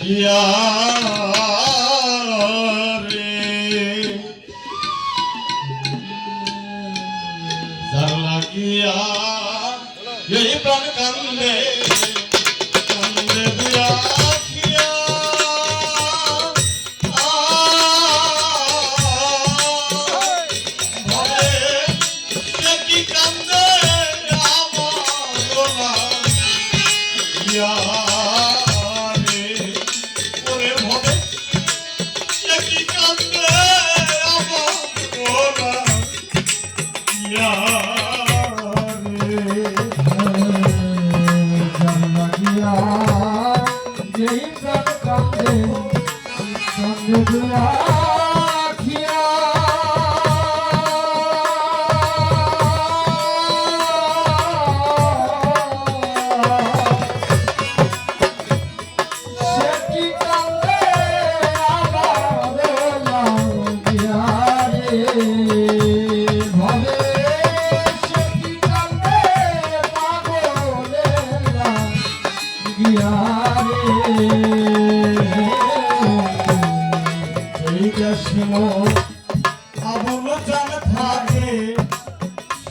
দিয়া রে। জানলা গিয়া এই প্রাণ কান্দে। সঙ্গে সঙ্গে